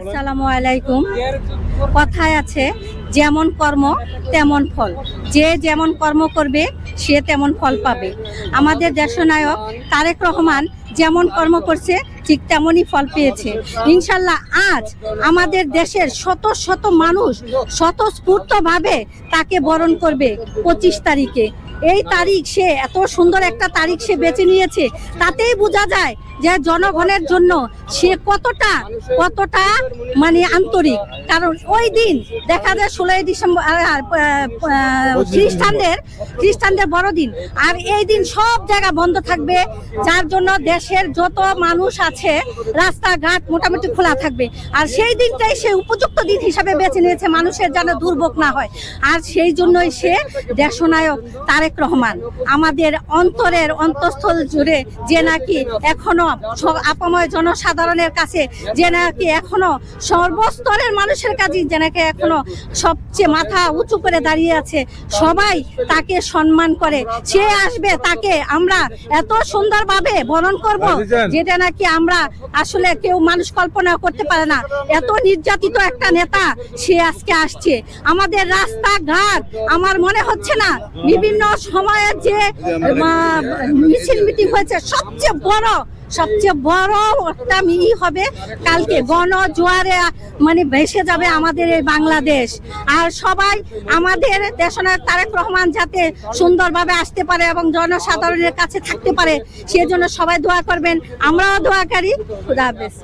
আসসালামু আলাইকুম। কথায় আছে, যেমন কর্ম, তেমন ফল। যে যেমন কর্ম করবে, সে তেমন ফল পাবে। আমাদের দেশনায়ক তারেক রহমান যেমন কর্ম করছে ঠিক তেমনই ফল পেয়েছে। ইনশাল্লাহ আজ আমাদের দেশের শত শত মানুষ স্বতঃস্ফূর্তভাবে তাকে বরণ করবে পঁচিশ তারিখে। এই তারিখ সে, এত সুন্দর একটা তারিখ সে বেছে নিয়েছে, তাতেই বোঝা যায় যে জনগণের জন্য সে কতটা কতটা মানে আন্তরিক। কারণ ওই দিন দেখা যায় ষোলোই ডিসেম্বর খ্রিস্টানদের খ্রিস্টানদের বড়দিন। আর এই দিন সব জায়গা বন্ধ থাকবে, যার জন্য দেশের যত মানুষ আছে রাস্তাঘাট মোটামুটি খোলা থাকবে। আর সেই দিনটাই সে উপযুক্ত দিন হিসাবে বেছে নিয়েছে মানুষের যেন দুর্ভোগ না হয়। আর সেই জন্যই সে দেশনায়ক তারেক রহমান আমাদের অন্তরের অন্তঃস্থল জুড়ে যে নাকি এখনও আপাময় জনসাধারণের কাছে যে নাকি এখনও সর্বস্তরের মানুষের কাছে যে নাকি এখনও সবচেয়ে মাথা উঁচু করে দাঁড়িয়ে আছে সবাই তাকে সম্মান করে। সে আসবে তাকে আমরা এত সুন্দরভাবে বরণ করব যেটা নাকি আমরা আসলে কেউ মানুষ কল্পনা করতে পারে না। এত নির্যাতিত একটা নেতা সে আজকে আসছে। আমাদের রাস্তাঘাট আমার মনে হচ্ছে না, বিভিন্ন সময়ের যে মিছিল মিটিং হয়েছে, সবচেয়ে বড় সবচেয়ে বড় একটা ই হবে কালকে। গণ জোয়ারে মানে ভেসে যাবে আমাদের এই বাংলাদেশ। আর সবাই আমাদের দেশনায়ক তারেক রহমান যাতে সুন্দরভাবে আসতে পারে এবং জনসাধারণের কাছে থাকতে পারে, সেজন্য সবাই দোয়া করবেন। আমরাও দোয়া করি। খুদা হাফেজ।